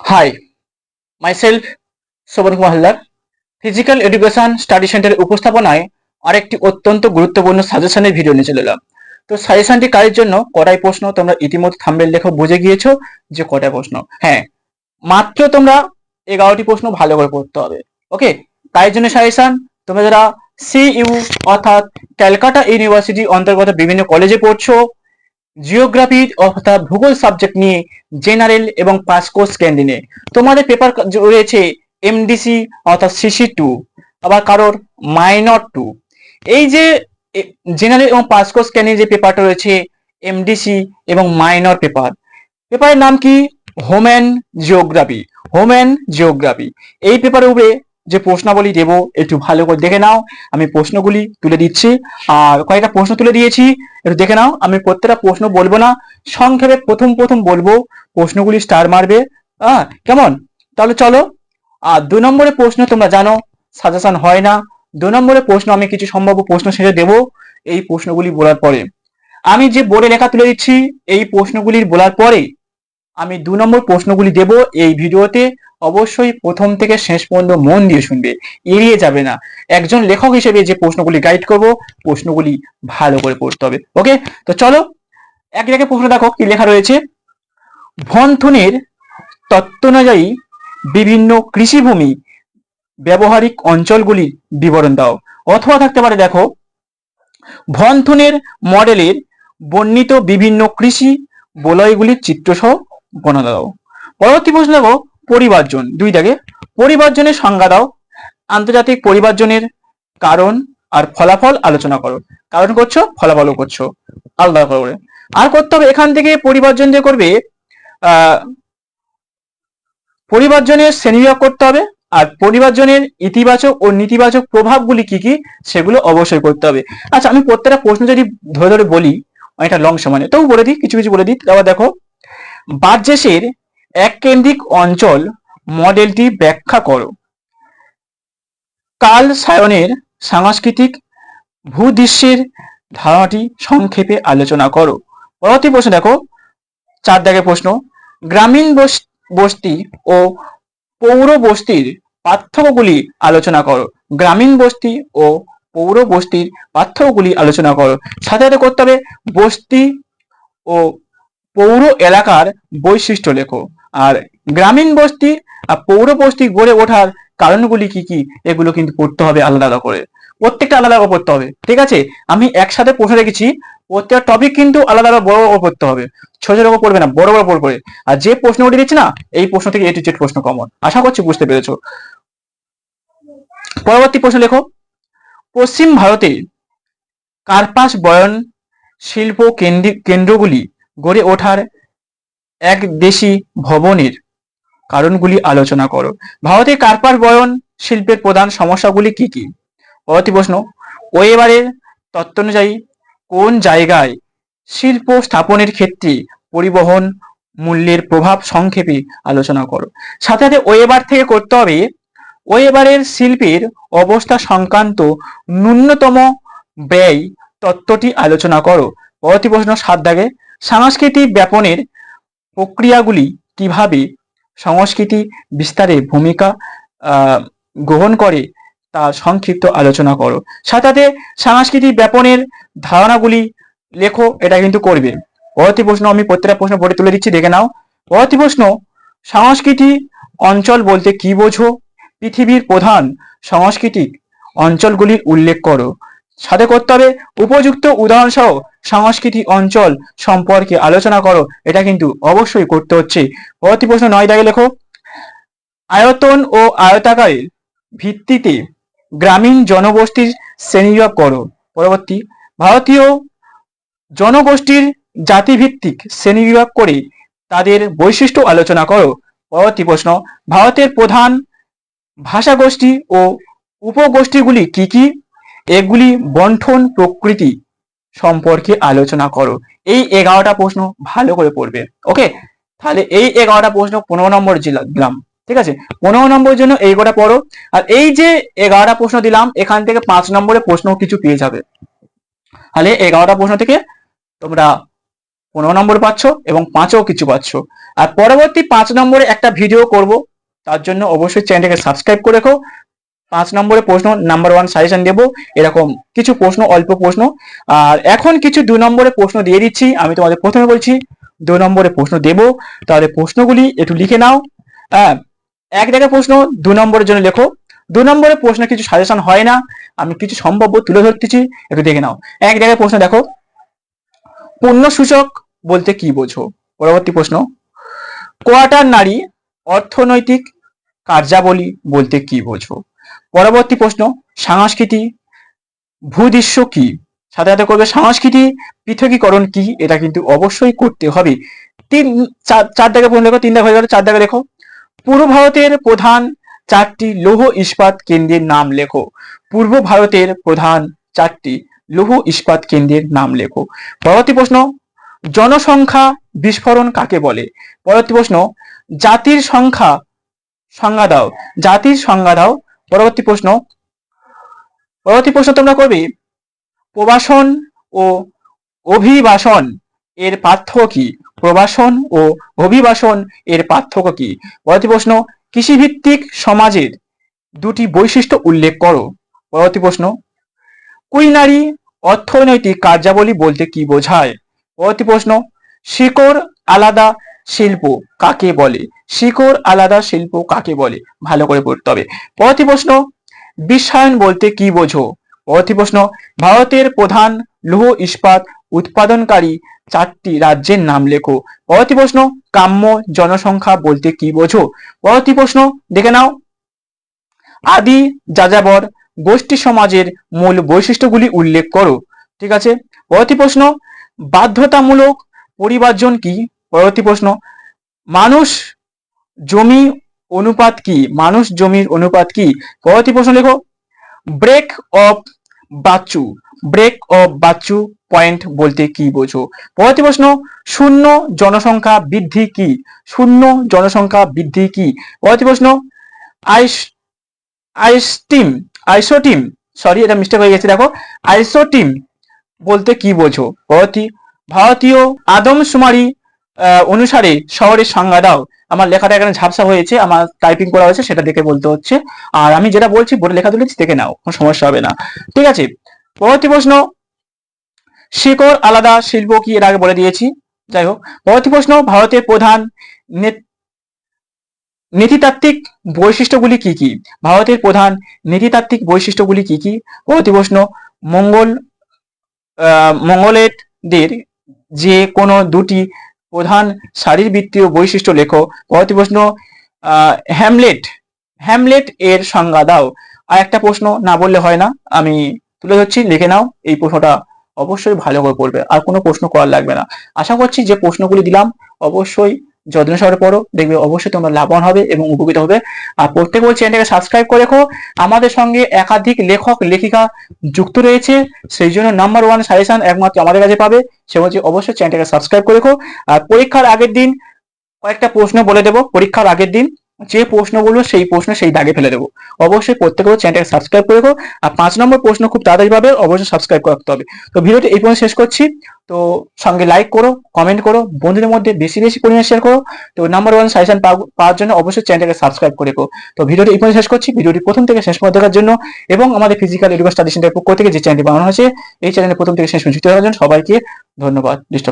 Hi myself Shovan Kumar Haldar physical education study সেন্টারের উপস্থাপনায় আরেকটি অত্যন্ত গুরুত্বপূর্ণ সাজেশনের ভিডিও নিয়ে চলে এলাম। তো সাজেশনটি কাজের জন্য? কটাই প্রশ্ন তোমরা ইতিমধ্যে থাম্বেল লেখো বুঝে গিয়েছো যে কটাই প্রশ্ন। হ্যাঁ মাত্র তোমরা এগারোটি প্রশ্ন ভালো করে পড়তে হবে। ওকে, তাই জন্য সাজেশন তোমরা যারা সিইউ অর্থাৎ ক্যালকাটা ইউনিভার্সিটি অন্তর্গত বিভিন্ন কলেজে পড়ছো জিওগ্রাফি অর্থাৎ ভূগোল সাবজেক্ট নিয়ে জেনারেল এবং পাস কোর্স ক্যান্ডিনে তোমাদের পেপার রয়েছে এমডিসি অর্থাৎ সিসি টু আবার কারোর মাইনর টু এই যে জেনারেল এবং পাস কোর্স ক্যান্ডিনে যে পেপারটা রয়েছে এমডিসি এবং মাইনর পেপার পেপারের নাম কি? Home and geography home and geography এই পেপারের উপরে যে প্রশ্নাবলী দেবো, একটু ভালো করে দেখে নাও। আমি প্রশ্নগুলি তুলে দিচ্ছি। আর কয়েকটা প্রশ্ন তুলে দিয়েছি। একটু দেখে নাও। আমি প্রত্যেকটা প্রশ্ন বলব না, সংক্ষেপে প্রথম প্রথম বলব। প্রশ্নগুলি স্টার মারবে। হ্যাঁ কেমন? তাহলে চলো। আর দু নম্বরে প্রশ্ন তোমরা জানো সাজেশন হয় না। দু নম্বরে প্রশ্ন আমি কিছু সম্ভাব্য প্রশ্ন সেরে দেবো এই প্রশ্নগুলি বলার পরে। আমি যে বোর্ডে লেখা তুলে দিচ্ছি, এই প্রশ্নগুলির বলার পরে আমি দু নম্বর প্রশ্নগুলি দেব এই ভিডিওতে। অবশ্যই প্রথম থেকে শেষ পর্যন্ত মন দিয়ে শুনবে, এড়িয়ে যাবে না। একজন লেখক হিসেবে যে প্রশ্নগুলি গাইড করব, প্রশ্নগুলি ভালো করে পড়তে হবে। ওকে তো চলো, এক জায়গায় প্রশ্ন দেখো, কি লেখা রয়েছে? ভনথুনের তত্ত্ব অনুযায়ী বিভিন্ন কৃষিভূমি ব্যবহারিক অঞ্চলগুলির বিবরণ দাও। অথবা থাকতে পারে দেখো ভনথুনের মডেলের বর্ণিত বিভিন্ন কৃষি বলয়গুলির চিত্রসহ বর্ণনা দাও। পরবর্তী প্রশ্ন দেখো পরিবারজন, দুই দাগে। পরিবারজনের সংজ্ঞা দাও, আন্তর্জাতিক পরিবারজনের কারণ আর ফলাফল আলোচনা করো। কারণ করছ, ফলাফলও করছ। আলাদা করে। আর করতে হবে, এখান থেকে পরিবারজন যে করবে পরিবারজনের শ্রেণীবিভাগ করতে হবে, আর পরিবারজনের ইতিবাচক ও নেতিবাচক প্রভাবগুলি কি কি, সেগুলো অবশ্যই করতে হবে। আচ্ছা আমি প্রত্যেকটা প্রশ্ন যদি ধরে ধরে বলি, অনেকটা লং সময় তবু বলে দিই, কিছু কিছু বলে দিই। তারপর দেখো, বার্জেসের এক কেন্দ্রিক অঞ্চল মডেলটি ব্যাখ্যা করো। কাল সায়নের সাংস্কৃতিক ভূদৃশ্যের ধারণাটি সংক্ষেপে আলোচনা করো। পরবর্তী প্রশ্ন দেখো, চার দাগের প্রশ্ন, গ্রামীণ বস- বস্তি ও পৌর বস্তির পার্থক্যগুলি আলোচনা করো। গ্রামীণ বস্তি ও পৌর বস্তির পার্থক্যগুলি আলোচনা করো। সাথে সাথে করতে হবে, বস্তি ও পৌর এলাকার বৈশিষ্ট্য লেখো। আর গ্রামীণ বস্তি আর পৌর বস্তি গড়ে ওঠার কারণগুলি কি কি, এগুলো কিন্তু পড়তে হবে আলাদা আলাদা করে। প্রত্যেকটা আলাদা আলাদা পড়তে হবে, ঠিক আছে? আমি একসাথে পড়ে রেখেছি, প্রত্যেকটা টপিক কিন্তু আলাদা আলাদা বড় বড় পড়তে হবে। ছোট ছোট পড়বে না, বড় বড় পড়বে আর যে প্রশ্নগুলি দিচ্ছি না, এই প্রশ্ন থেকে এ টু জেড প্রশ্ন কমন আশা করছি বুঝতে পেরেছ। পরবর্তী প্রশ্ন লেখো। পশ্চিম ভারতে কার্পাস বয়ন শিল্প কেন্দ্রি- কেন্দ্রগুলি গড়ে ওঠার এক দেশি ভবনের কারণগুলি আলোচনা করো। ভারতে কার্পার বয়ন শিল্পের প্রধান সমস্যাগুলি কি কি? পরবর্তী প্রশ্ন ওয়েবারের তত্ত্ব অনুযায়ী কোন জায়গায় শিল্প স্থাপনের ক্ষেত্রে পরিবহন মূল্যের প্রভাব সংক্ষেপে আলোচনা করো। সাথে সাথে ওয়েবার থেকে করতে হবে, ওয়েবারের শিল্পের অবস্থা সংক্রান্ত ন্যূনতম ব্যয় তত্ত্বটি আলোচনা করো। পরবর্তী প্রশ্ন, সাত দাগে, সাংস্কৃতিক ব্যাপনের প্রক্রিয়াগুলি কীভাবে সংস্কৃতি বিস্তারে ভূমিকা গ্রহণ করে তা সংক্ষিপ্ত আলোচনা করো। সাথে সাংস্কৃতিক ব্যাপনের ধারণাগুলি লেখো, এটা কিন্তু করবে। পরবর্তী প্রশ্ন, আমি প্রত্যেকটা প্রশ্ন পড়ে তুলে দিচ্ছি, দেখে নাও। পরবর্তী প্রশ্ন, সংস্কৃতি অঞ্চল বলতে কি বোঝো? পৃথিবীর প্রধান সাংস্কৃতিক অঞ্চলগুলির উল্লেখ করো। সাথে করতে হবে। উপযুক্ত উদাহরণ সহ সাংস্কৃতিক অঞ্চল সম্পর্কে আলোচনা করো। এটা কিন্তু অবশ্যই করতে হচ্ছে। পরবর্তী প্রশ্ন নয় দাগে লেখো। আয়তন ও আয়তাকারের ভিত্তিতে গ্রামীণ জনগোষ্ঠীর শ্রেণীবিভাগ করো। পরবর্তী, ভারতীয় জনগোষ্ঠীর জাতিভিত্তিক শ্রেণীবিভাগ করে তাদের বৈশিষ্ট্য আলোচনা করো। পরবর্তী প্রশ্ন, ভারতের প্রধান ভাষাগোষ্ঠী ও উপগোষ্ঠীগুলি কি কি? এগুলি বন্ঠন প্রকৃতি সম্পর্কে আলোচনা করো। এই এগারোটা প্রশ্ন ভালো করে পড়বে। ওকে তাহলে এই এগারোটা প্রশ্ন পনেরো নম্বর দিলাম। ঠিক আছে? পনেরো নম্বরের জন্য এই কটা পড়ো। আর এই যে এগারোটা প্রশ্ন দিলাম, এখান থেকে পাঁচ নম্বরে প্রশ্ন কিছু পেয়ে যাবে। তাহলে এগারোটা প্রশ্ন থেকে তোমরা পনেরো নম্বর পাচ্ছ এবং পাঁচও কিছু পাচ্ছ। আর পরবর্তী পাঁচ নম্বরে একটা ভিডিও করব। তার জন্য অবশ্যই চ্যানেলটাকে সাবস্ক্রাইব করে রেখো। পাঁচ নম্বরে প্রশ্ন নাম্বার ওয়ান সাজেশন দেবো, এরকম কিছু প্রশ্ন, অল্প প্রশ্ন। আর এখন কিছু দু নম্বরে প্রশ্ন দিয়ে দিচ্ছি, আমি তোমাদের প্রথমে বলছি, দু নম্বরে প্রশ্ন দেবো। তাহলে প্রশ্নগুলি একটু লিখে নাও। হ্যাঁ এক জায়গায় প্রশ্ন, দু নম্বরের জন্য লেখো। দু নম্বরে প্রশ্ন কিছু সাজেশন হয় না, আমি কিছু সম্ভাব্য তুলে ধরতেছি, একটু দেখে নাও। এক জায়গায় প্রশ্ন দেখো, পূর্ণ সূচক বলতে কি বোঝো? পরবর্তী প্রশ্ন কোয়াটার নারী অর্থনৈতিক কার্যাবলী বলতে কি বোঝো? পরবর্তী প্রশ্ন, সংস্কৃতি ভূদৃশ্য কি? সাথে সাথে করবে, সংস্কৃতি পৃথকীকরণ কি? এটা কিন্তু অবশ্যই করতে হবে। তিন, চার দাগে প্রশ্ন লেখো তিন দাগে হয়ে গেল, চার দাগে লেখো পূর্ব ভারতের প্রধান চারটি লৌহ ইস্পাত কেন্দ্রের নাম লেখো। পূর্ব ভারতের প্রধান চারটি লৌহ ইস্পাত কেন্দ্রের নাম লেখো। পরবর্তী প্রশ্ন, জনসংখ্যা বিস্ফোরণ কাকে বলে? পরবর্তী প্রশ্ন, জাতির সংখ্যা সংজ্ঞা দাও। জাতির সংজ্ঞা দাও। পরবর্তী প্রশ্ন। পরবর্তী প্রশ্ন তোমরা করবে, প্রবাসন ও অভিবাসন এর পার্থক্য কি? প্রবাসন ও অভিবাসন এর পার্থক্য কি? পরবর্তী প্রশ্ন, কৃষিভিত্তিক সমাজের দুটি বৈশিষ্ট্য উল্লেখ করো। পরবর্তী প্রশ্ন, কুইনারি অর্থনৈতিক কার্যাবলী বলতে কি বোঝায়? পরবর্তী প্রশ্ন, শিকড় আলাদা শিল্প কাকে বলে? শিকড় আলাদা, শিল্প কাকে বলে? ভালো করে পড়তে হবে। পরবর্তী প্রশ্ন, বিশ্বায়ন বলতে কি বোঝো? পরবর্তী প্রশ্ন, ভারতের প্রধান লৌহ ইস্পাত উৎপাদনকারী চারটি রাজ্যের নাম লেখো। পরবর্তী প্রশ্ন কাম্য জনসংখ্যা বলতে কি বোঝো? পরবর্তী প্রশ্ন, দেখে নাও। আদি যাযাবর গোষ্ঠী সমাজের মূল বৈশিষ্ট্যগুলি উল্লেখ করো। ঠিক আছে? পরবর্তী প্রশ্ন, বাধ্যতামূলক পরিবার্জন কি? পরবর্তী প্রশ্ন, মানুষ জমি অনুপাত কি? মানুষ জমির অনুপাত কি? পরবর্তী প্রশ্ন লেখো break of Bachchu break of Bachchu point বলতে কি বোঝো? পরবর্তী প্রশ্ন, শূন্য জনসংখ্যা বৃদ্ধি কি? শূন্য জনসংখ্যা বৃদ্ধি কি? পরবর্তী প্রশ্ন, আইস, আইসটিম, আইসোটিম সরি এটা মিস্টেক হয়ে গেছে, দেখো, আইসোটিম বলতে কি বোঝো? পরবর্তী, ভারতীয় আদমশুমারি অনুসারে শহরের সংজ্ঞা দাও আমার লেখাটা এখানে ঝাপসা হয়েছে আমার টাইপিং করা হয়েছে সেটা দেখে বলতে হচ্ছে। আর আমি যেটা বলছি বোর্ডে লেখা তুলেছি দেখে নাও কোনো সমস্যা হবে না। ঠিক আছে পরবর্তী প্রশ্ন। শিকড় আলাদা শিল্প কি? এর আগে বলে দিয়েছি। যাই হোক পরবর্তী প্রশ্ন। ভারতের প্রধান নীতিতাত্ত্বিক বৈশিষ্ট্যগুলি কি কি? ভারতের প্রধান নীতিতাত্ত্বিক বৈশিষ্ট্যগুলি কি কি? পরবর্তী প্রশ্ন। মঙ্গল আহ, মঙ্গলেরদের যে কোনো দুটি প্রধান শারীরবৃত্তীয় বৈশিষ্ট্য লেখো। পরবর্তী প্রশ্ন হ্যামলেট হ্যামলেট এর সংজ্ঞা দাও। আর একটা প্রশ্ন না বললে হয় না, আমি তুলে ধরছি, লিখে নাও, এই প্রশ্নটা অবশ্যই ভালো করে পড়বে, আর কোনো প্রশ্ন করার লাগবে না। আশা করছি যে প্রশ্নগুলি দিলাম, অবশ্যই যত্ন সহকারে পড়ো, দেখবে অবশ্যই তোমরা লাভবান হবে এবং উপকৃত হবে। আর প্রত্যেক বলছি চ্যানেলটাকে সাবস্ক্রাইব করে রেখো। আমাদের সঙ্গে একাধিক লেখক, লেখিকা যুক্ত রয়েছে। সেই জন্য নাম্বার ওয়ান সাজেশন একমাত্র আমাদের কাছে পাবে। সে হচ্ছে অবশ্যই চ্যানেলটাকে সাবস্ক্রাইব করে রেখো। আর পরীক্ষার আগের দিন কয়েকটা প্রশ্ন বলে দেবো। পরীক্ষার আগের দিন যে প্রশ্নগুলো সেই প্রশ্ন সেই দাগে ফেলে দেবো। অবশ্যই প্রত্যেকে চ্যানেলটাকে সাবস্ক্রাইব করে রেখো। আর পাঁচ নম্বর প্রশ্ন খুব তাড়াতাড়ি পাবে, অবশ্যই সাবস্ক্রাইব করতে হবে। তো ভিডিওটি এই পর্যন্ত শেষ করছি। তো সঙ্গে লাইক করো কমেন্ট করো, বন্ধুদের মধ্যে বেশি বেশি পরিমাণে শেয়ার করো। তো নাম্বার ওয়ান সাজেশন পাওয়ার জন্য অবশ্যই চ্যানেলটাকে সাবস্ক্রাইব করে রেখো। তো ভিডিওটি এই পর্যন্ত শেষ করছি। ভিডিওটি প্রথম থেকে শেষ পর্যন্ত দেখার জন্য এবং আমাদের ফিজিক্যাল এডুকেশন স্টাডি সেন্টার পক্ষ থেকে যে চ্যানেলটি বানানো হয়েছে, এই চ্যানেলে প্রথম থেকে শেষ পর্যন্ত সবাইকে ধন্যবাদ। ডিস্টার্ব